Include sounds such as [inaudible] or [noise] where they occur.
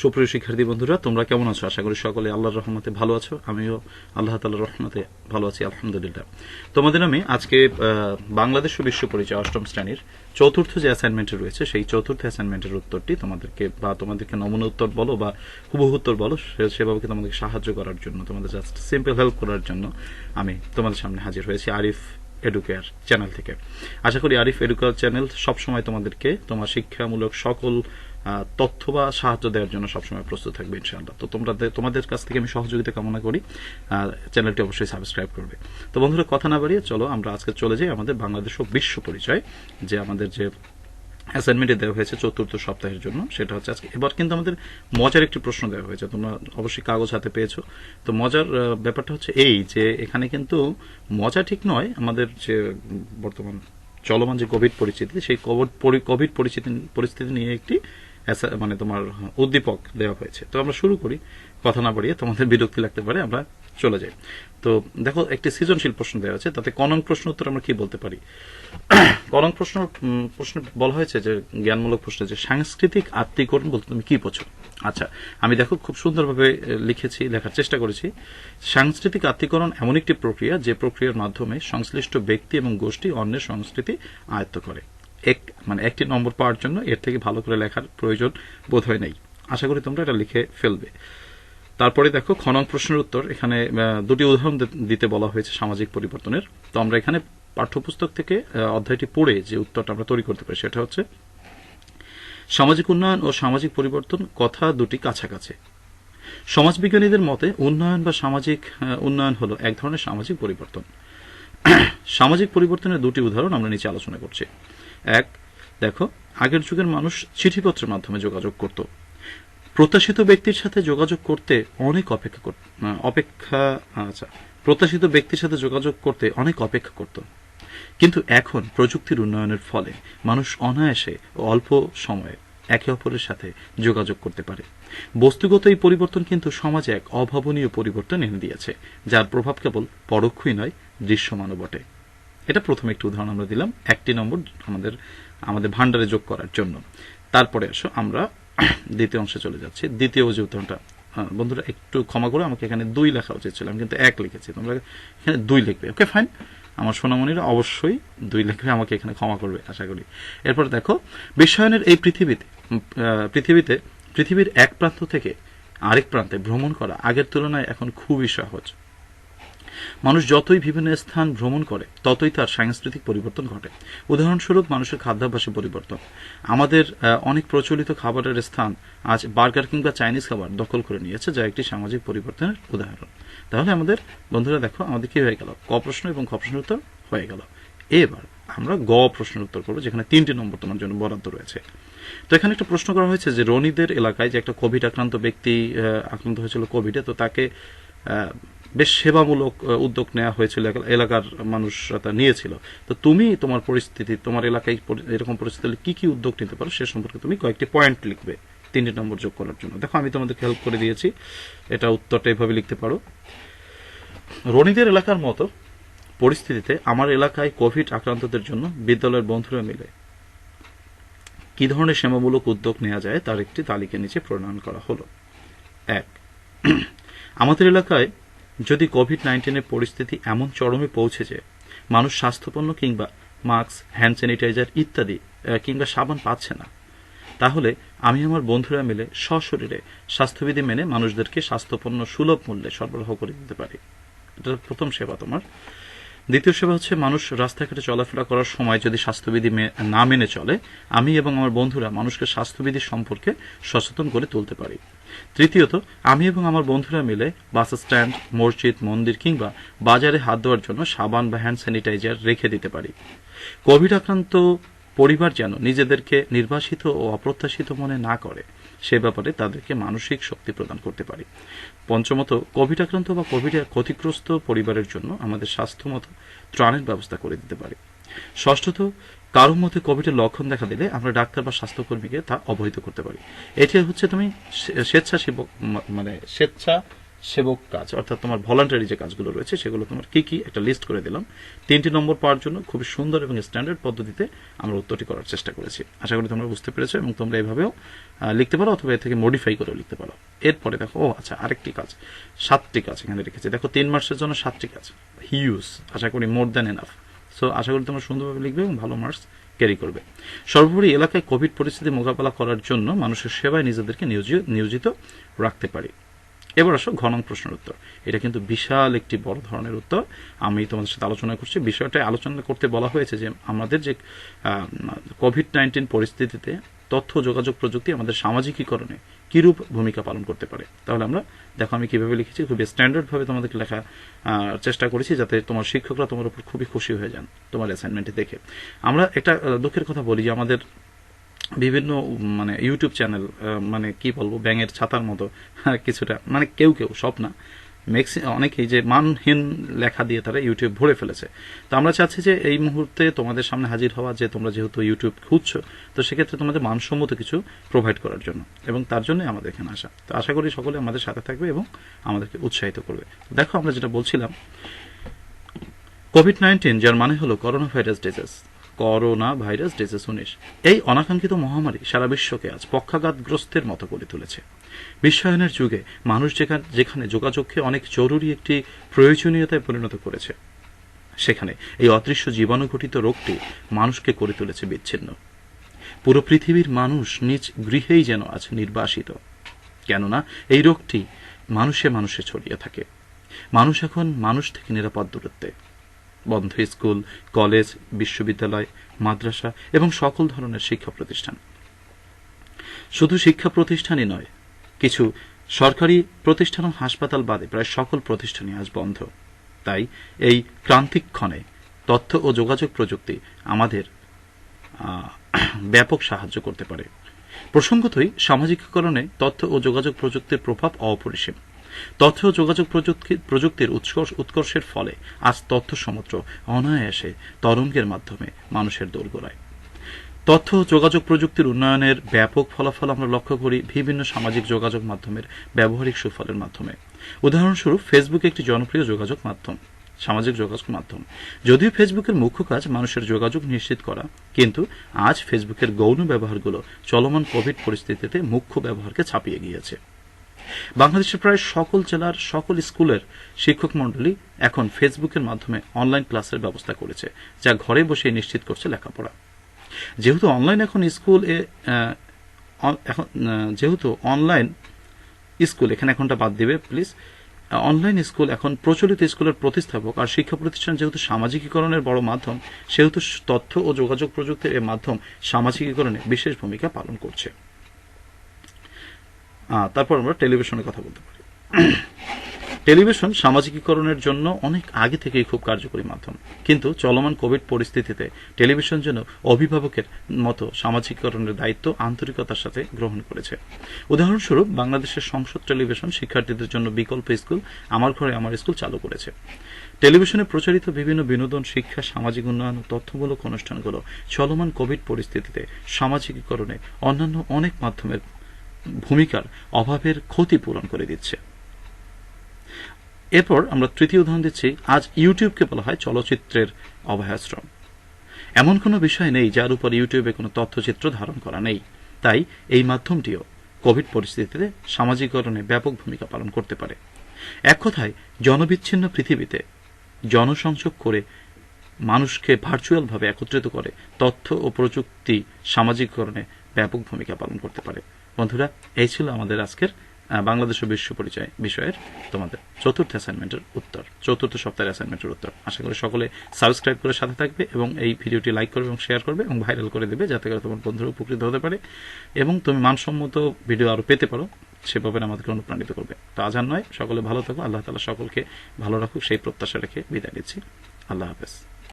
সুপ্রিয় শিক্ষার্থী বন্ধুরা, তোমরা কেমন আছো? আশা করি সকলে আল্লাহর রহমতে ভালো আছো। আমিও আল্লাহ তাল্লাহর রহমতে ভালো আছি, আলহামদুলিল্লাহ। তোমাদের আমি আজকে বাংলাদেশ ও বিশ্ব পরিচয় অষ্টম শ্রেণির চতুর্থ যে অ্যাসাইনমেন্টে রয়েছে, সেই চতুর্থ অ্যাসাইনমেন্টের উত্তরটি তোমাদেরকে বা তোমাদেরকে নমুনা উত্তর বলো বা হুবহু উত্তর বলো সেভাবে তোমাদেরকে সাহায্য করার জন্য, তোমাদের জাস্ট সিম্পল হেল্প করার জন্য আমি তোমাদের সামনে হাজির হয়েছি আরিফ এডুকেয়ার চ্যানেল থেকে। আশা করি আরিফ এডুকেয়ার চ্যানেল সবসময় তোমাদেরকে তোমার শিক্ষামূলক সকল তথ্য বা সাহায্য দেওয়ার জন্য সবসময় প্রস্তুত থাকবে ইনশাআল্লাহ। তো তোমরা তোমাদের কাছ থেকে আমি সহযোগিতা কামনা করি। চ্যানেলটি অবশ্যই সাবস্ক্রাইব করবে। তো বন্ধুরা, কথা না বাড়িয়ে চলো, আমরা আজকে চলে যাই আমাদের বাংলাদেশ ও বিশ্ব পরিচয়, যে আমাদের যে অ্যাসাইনমেন্টে দেওয়া হয়েছে চতুর্থ সপ্তাহের জন্য, সেটা হচ্ছে আজকে। এবার কিন্তু আমাদের মজার একটি প্রশ্ন দেওয়া হয়েছে। তোমরা অবশ্যই কাগজ হাতে পেয়েছ। তো মজার ব্যাপারটা হচ্ছে এই যে এখানে কিন্তু মজা ঠিক নয়, আমাদের যে বর্তমান চলমান যে কোভিড পরিস্থিতি, সেই কোভিড পরি- কোভিড পরিস্থিতি নিয়ে একটি মানে তোমার উদ্দীপক দেওয়া হয়েছে। তো আমরা শুরু করি, কথা না বাড়িয়ে তোমাদের বিরক্তি লাগতে পারে, আমরা চলে যাই। তো দেখো, একটি সৃজনশীল প্রশ্ন দেওয়া আছে, তাতে কনং প্রশ্ন উত্তর আমরা কি বলতে পারি? [clears throat] কনং প্রশ্ন প্রশ্ন বলা হয়েছে যে, জ্ঞানমূলক প্রশ্ন যে, সাংস্কৃতিক আত্মীকরণ বলতে তুমি কি বোঝো? আচ্ছা আমি দেখো, খুব সুন্দরভাবে লিখেছি, লেখার চেষ্টা করেছি। সাংস্কৃতিক আত্মীকরণ এমন একটি প্রক্রিয়া, যে প্রক্রিয়ার মাধ্যমে সংশ্লিষ্ট ব্যক্তি এবং গোষ্ঠী অন্যের সংস্কৃতি আয়ত্ত করে। এক মানে একটি নম্বর পাওয়ার জন্য এর থেকে ভালো করে লেখার প্রয়োজন বোধ হয় নাই। আশা করি তোমরা এটা লিখে ফেলবে। তারপরে দেখো, খনন প্রশ্নের উত্তর। এখানে দুটি উদাহরণ দিতে বলা হয়েছে সামাজিক পরিবর্তনের। তো আমরা এখানে পাঠ্যপুস্তক থেকে অধ্যায়টি পড়ে যে উত্তরটা আমরা তৈরি করতে পারি, সেটা হচ্ছে, সামাজিক উন্নয়ন ও সামাজিক পরিবর্তন কথা দুটি কাছাকাছি। সমাজবিজ্ঞানীদের মতে উন্নয়ন বা সামাজিক উন্নয়ন হলো এক ধরনের সামাজিক পরিবর্তন। [clears throat] সামাজিক পরিবর্তনের দুটি উদাহরণ আমরা নিচে আলোচনা করছি। এক, দেখো, আগের যুগের মানুষ চিঠিপত্রের মাধ্যমে যোগাযোগ করত। প্রত্যাশিত ব্যক্তির সাথে যোগাযোগ করতে অনেক অপেক্ষা অপেক্ষা আচ্ছা প্রত্যাশিত ব্যক্তির সাথে যোগাযোগ করতে অনেক অপেক্ষা করত। কিন্তু এখন প্রযুক্তির উন্নয়নের ফলে মানুষ অনায়াসে অল্প সময়ে একে অপরের সাথে যোগাযোগ করতে পারে। বস্তুগত এই পরিবর্তন কিন্তু সমাজে এক অভাবনীয় পরিবর্তন এনে দিয়েছে, যার প্রভাব কেবল পরোক্ষই নয়, দৃশ্যমানও বটে। এটা প্রথম একটি উদাহরণ আমরা দিলাম। একটি নম্বর আমাদের আমাদের ভান্ডারে যোগ করার জন্য। তারপরে আসো, আমরা দ্বিতীয় অংশে চলে যাচ্ছি। দ্বিতীয় যে উদাহরণটা বন্ধুরা একটু ক্ষমা করে, আমাকে এখানে দুই লেখা উচিত ছিল, আমি কিন্তু এক লিখেছি। তোমরা এখানে দুই লিখবে ওকে ফাইন আমার সোনামণিরা অবশ্যই দুই লিখবে, আমাকে এখানে ক্ষমা করবে, আশা করি। এরপর দেখো, বিশ্বায়নের এই পৃথিবীতে পৃথিবীতে, পৃথিবীর এক প্রান্ত থেকে আরেক প্রান্তে ভ্রমণ করা আগের তুলনায় এখন খুবই সহজ। মানুষ যতই বিভিন্ন স্থান ভ্রমণ করে, ততই তার সাংস্কৃতিক পরিবর্তন ঘটে। উদাহরণস্বরূপ, মানুষের খাদ্যাভ্যাসে পরিবর্তন। আমাদের অনেক প্রচলিত খাবারের স্থান আজ বার্গার কিংবা চাইনিজ খাবার দখল করে নিয়েছে, যা একটি সামাজিক পরিবর্তনের উদাহরণ। তাহলে আমাদের বন্ধুরা দেখো, আমাদের কি হয়ে গেল? ক প্রশ্ন এবং খ প্রশ্নের উত্তর হয়ে গেল। এবার আমরা গ প্রশ্নের উত্তর করব, যেখানে তিনটি নম্বর তোমার জন্য বরাদ্দ রয়েছে। তো এখানে একটা প্রশ্ন করা হয়েছে যে রনিদের এলাকায় যে একটা কোভিড আক্রান্ত ব্যক্তি আক্রান্ত হয়েছিল কোভিডে, তো তাকে বেশ সেবামূলক উদ্যোগ নেওয়া হয়েছিল এলাকার মানুষরা তা নিয়েছিল। তো তুমি তোমার পরিস্থিতি, তোমার এলাকায় এরকম পরিস্থিতি হলে কি কি উদ্যোগ নিতে পারো সে সম্পর্কে তুমি কয়েকটি পয়েন্ট লিখবে, তিনটি নম্বর যোগ করার জন্য। দেখো, আমি তোমাদেরকে হেল্প করে দিয়েছি, এটা উত্তরটা এভাবে লিখতে পারো। রনিদের এলাকার মতো পরিস্থিতিতে আমার এলাকায় কোভিড আক্রান্তদের জন্য বিদ্যালয়ের বন্ধুরা মিলে কি ধরনের সেবামূলক উদ্যোগ নেওয়া যায় তার একটি তালিকা নিচে প্রণয়ন করা হলো। এক, আমাদের এলাকায় যদি কোভিড নাইন্টিনের পরিস্থিতি এমন চরমে পৌঁছে যে মানুষ স্বাস্থ্যপন্ন কিংবা মাস্ক হ্যান্ড স্যানিটাইজার ইত্যাদি কিংবা সাবান পাচ্ছে না, তাহলে আমি আমার বন্ধুরা মিলে সশরীরে স্বাস্থ্যবিধি মেনে মানুষদেরকে স্বাস্থ্যপন্ন সুলভ মূল্যে সরবরাহ করে দিতে পারি। এটা প্রথম সেবা তোমার। দ্বিতীয় সেবা হচ্ছে মানুষ রাস্তাঘাটে চলাফেরা করার সময় যদি স্বাস্থ্যবিধি না মেনে চলে, আমি এবং আমার বন্ধুরা মানুষকে স্বাস্থ্যবিধি সম্পর্কে সচেতন করে তুলতে পারি। তৃতীয়ত, আমি এবং আমার বন্ধুরা মিলে বাস স্ট্যান্ড, মসজিদ, মন্দির কিংবা বাজারে হাত ধোয়ার জন্য সাবান বা হ্যান্ড স্যানিটাইজার রেখে দিতে পারি। কোভিড আক্রান্ত পরিবার যেন নিজেদেরকে নির্বাসিত ও অপ্রত্যাশিত মনে না করে। সে ব্যাপারে তাদেরকে মানসিক শক্তি প্রদান করতে পারি। পঞ্চমত কোভিড আক্রান্ত বা কোভিডে ক্ষতিগ্রস্ত পরিবারের জন্য আমাদের স্বাস্থ্যমত ত্রাণের ব্যবস্থা করে দিতে পারি। ষষ্ঠত, কারোর মধ্যে কোভিডের লক্ষণ দেখা দিলে আমরা ডাক্তার বা স্বাস্থ্যকর্মীকে তা অবহিত করতে পারি। এটি হচ্ছে তুমি স্বে- স্বেচ্ছাসেবক মানে স্বেচ্ছা সেবক কাজ, অর্থাৎ তোমার ভলান্টারি যে কাজগুলো রয়েছে, সেগুলো তোমার কি কি একটা লিস্ট করে দিলাম। তিনটি নম্বর পাওয়ার জন্য খুবই সুন্দর এবং স্ট্যান্ডার্ড পদ্ধতিতে আমরা উত্তরটি করার চেষ্টা করেছি। আশা করি তোমরা বুঝতে পেরেছ এবং তোমরা এভাবেও লিখতে পারো অথবা এর থেকে মডিফাই করেও লিখতে পারো। এরপরে দেখো, ও আচ্ছা আরেকটি কাজ, সাতটি কাজ এখানে রেখেছি। দেখো, তিন মাসের জন্য সাতটি কাজ হিউজ আশা করি মোর দ্যান এনাফ সো আশা করি তোমরা সুন্দরভাবে লিখবে এবং ভালো মার্কস ক্যারি করবে। সর্বোপরি এলাকায় কোভিড পরিস্থিতি মোকাবেলা করার জন্য মানুষের সেবায় নিজেদেরকে নিয়োজি- নিয়োজিত রাখতে পারি। এবার আসো ঘনং প্রশ্নের উত্তর। এটা কিন্তু বিশাল একটি বড় ধরনের উত্তর। আমি তোমাদের সাথে আলোচনা করছি। বিষয়টা আলোচনা করতে বলা হয়েছে যে আমাদের যে কোভিড নাইন্টিন পরিস্থিতিতে তথ্য, যোগাযোগ প্রযুক্তি আমাদের সামাজিকীকরণে কিরূপ ভূমিকা পালন করতে পারে। তাহলে আমরা দেখো আমি কীভাবে লিখেছি। খুবই স্ট্যান্ডার্ডভাবে তোমাদেরকে লেখা চেষ্টা করেছি যাতে তোমার শিক্ষকরা তোমার উপর খুবই খুশি হয়ে যান, তোমার অ্যাসাইনমেন্টে দেখে। আমরা একটা দুঃখের কথা বলি যে আমাদের বিভিন্ন মানে ইউটিউব চ্যানেল মানে কি বলব, ব্যাঙের ছাতার মতো, [laughs] কিছুটা মানে কেউ কেউ, সব না ম্যাক্সি অনেকেই যে মানহীন লেখা দিয়ে তারা ইউটিউব ভরে ফেলেছে। তো আমরা চাচ্ছি যে এই মুহূর্তে তোমাদের সামনে হাজির হওয়া, যে তোমরা যেহেতু ইউটিউব খুঁজছো, তো সেক্ষেত্রে তোমাদের মানসম্মত কিছু প্রোভাইড করার জন্য এবং তার জন্য আমাদের এখানে আসা। তো আশা করি সকলে আমাদের সাথে থাকবে এবং আমাদেরকে উৎসাহিত করবে। দেখো, আমরা যেটা বলছিলাম কোভিড নাইন্টিন যার মানে হলো corona virus disease corona virus disease উনিশ। এই অনাকাঙ্ক্ষিত মহামারী সারা বিশ্বকে আজ পক্ষাঘাতগ্রস্তের মতো করে তুলেছে। বিশ্বায়নের যুগে মানুষ যেখানে যোগাযোগকে অনেক জরুরি একটি প্রয়োজনীয়তায় পরিণত করেছে, সেখানে এই অদৃশ্য জীবাণুঘটিত রোগটি মানুষকে করে তুলেছে বিচ্ছিন্ন। পুরো পৃথিবীর মানুষ নিজ গৃহেই যেন আজ নির্বাসিত, কেননা এই রোগটি মানুষে মানুষে ছড়িয়ে থাকে। মানুষ এখন মানুষ থেকে নিরাপদ দূরত্বে। বন্ধ স্কুল, কলেজ, বিশ্ববিদ্যালয়, মাদ্রাসা এবং সকল ধরনের শিক্ষা প্রতিষ্ঠান। শুধু শিক্ষা প্রতিষ্ঠানই নয়, কিছু সরকারি প্রতিষ্ঠান ও হাসপাতাল বাদে প্রায় সকল প্রতিষ্ঠানই আজ বন্ধ। তাই এই ক্রান্তিক ক্ষণে তথ্য ও যোগাযোগ প্রযুক্তি আমাদের ব্যাপক সাহায্য করতে পারে। প্রসঙ্গতই সামাজিকীকরণে তথ্য ও যোগাযোগ প্রযুক্তির প্রভাব অপরিসীম। তথ্য যোগাযোগ প্রযুক্তি, প্রযুক্তির উৎকর্ষ, উৎকর্ষের ফলে আজ তথ্য সমুদ্র অনায়াসে তরঙ্গের মাধ্যমে মানুষের দোরগোড়ায়। তথ্য যোগাযোগ প্রযুক্তির উন্নয়নের ব্যাপক ফলাফল আমরা লক্ষ্য করি বিভিন্ন সামাজিক যোগাযোগ মাধ্যমের ব্যবহারিক সুফলের মাধ্যমে। উদাহরণস্বরূপ ফেসবুক একটি জনপ্রিয় যোগাযোগ মাধ্যম, সামাজিক যোগাযোগ মাধ্যম। যদিও ফেসবুকের মুখ্য কাজ মানুষের যোগাযোগ নিশ্চিত করা, কিন্তু আজ ফেসবুকের গৌণ ব্যবহারগুলো চলমান কোভিড পরিস্থিতিতে মুখ্য ব্যবহারকে ছাপিয়ে গিয়েছে। বাংলাদেশের প্রায় সকল জেলার সকল স্কুলের শিক্ষক মণ্ডলী এখন ফেসবুকের মাধ্যমে অনলাইন ক্লাসের ব্যবস্থা করেছে, যা ঘরে বসে নিশ্চিত করছে লেখাপড়া। যেহেতু অনলাইন এখন স্কুল এ এখন যেহেতু অনলাইন স্কুল, এখানে এখনটা বাদ দিবে, প্লিজ। অনলাইন স্কুল এখন প্রচলিত স্কুলের প্রতিস্থাপক আর শিক্ষা প্রতিষ্ঠান যেহেতু সামাজিকীকরণের বড় মাধ্যম, সেহেতু তথ্য ও যোগাযোগ প্রযুক্তির এই মাধ্যম সামাজিকীকরণে বিশেষ ভূমিকা পালন করছে। তারপর আমরা টেলিভিশনের কথা বলতে পারি। টেলিভিশন সামাজিকীকরণের জন্য অনেক আগে থেকেই খুব কার্যকরী মাধ্যম। কিন্তু চলমান কোভিড পরিস্থিতিতে টেলিভিশন যেন অভিভাবকের মতো সামাজিকীকরণের দায়িত্ব আন্তরিকতার সাথে গ্রহণ করেছে। উদাহরণস্বরূপ, বাংলাদেশের সংসদ টেলিভিশন শিক্ষার্থীদের জন্য বিকল্প স্কুল আমার ঘরে আমার স্কুল চালু করেছে। টেলিভিশনে প্রচারিত বিভিন্ন বিনোদন, শিক্ষা, সামাজিক উন্নয়ন তথ্যমূলক অনুষ্ঠানগুলো চলমান কোভিড পরিস্থিতিতে সামাজিকীকরণে অন্যান্য অনেক মাধ্যমের ভূমিকার অভাবের ক্ষতি পূরণ করে দিচ্ছে। এরপর আমরা তৃতীয় উদাহরণ দিচ্ছি, আজ ইউটিউবকে বলা হয় চলচ্চিত্রের অভয়াশ্রম। এমন কোনো বিষয় নেই যার উপর ইউটিউবে কোনো তথ্যচিত্র ধারণ করা নেই। তাই এই মাধ্যমটিও কোভিড পরিস্থিতিতে সামাজিকরণে ব্যাপক ভূমিকা পালন করতে পারে। এক কথায়, জনবিচ্ছিন্ন পৃথিবীতে জনসংযোগ করে মানুষকে ভার্চুয়ালভাবে একত্রিত করে তথ্য ও প্রযুক্তি সামাজিককরণে ব্যাপক ভূমিকা পালন করতে পারে। বন্ধুরা, এই ছিল আমাদের আজকের বাংলাদেশ ও বিশ্ব পরিচয় বিষয়ের তোমাদের চতুর্থ অ্যাসাইনমেন্টের উত্তর, চতুর্থ সপ্তাহের অ্যাসাইনমেন্টের উত্তর। আশা করি সকলে সাবস্ক্রাইব করে সাথে থাকবে এবং এই ভিডিওটি লাইক করবে এবং শেয়ার করবে এবং ভাইরাল করে দেবে যাতে করে তোমার বন্ধুরা উপকৃত হতে পারে এবং তুমি মানসম্মত ভিডিও আরও পেতে পারো, সেভাবে আমাদেরকে অনুপ্রাণিত করবে। তো আজ আর নয়, সকলে ভালো থাকো, আল্লাহ তালা সকলকে ভালো রাখুক, সেই প্রত্যাশা রেখে বিদায় নিচ্ছি। আল্লাহ হাফেজ।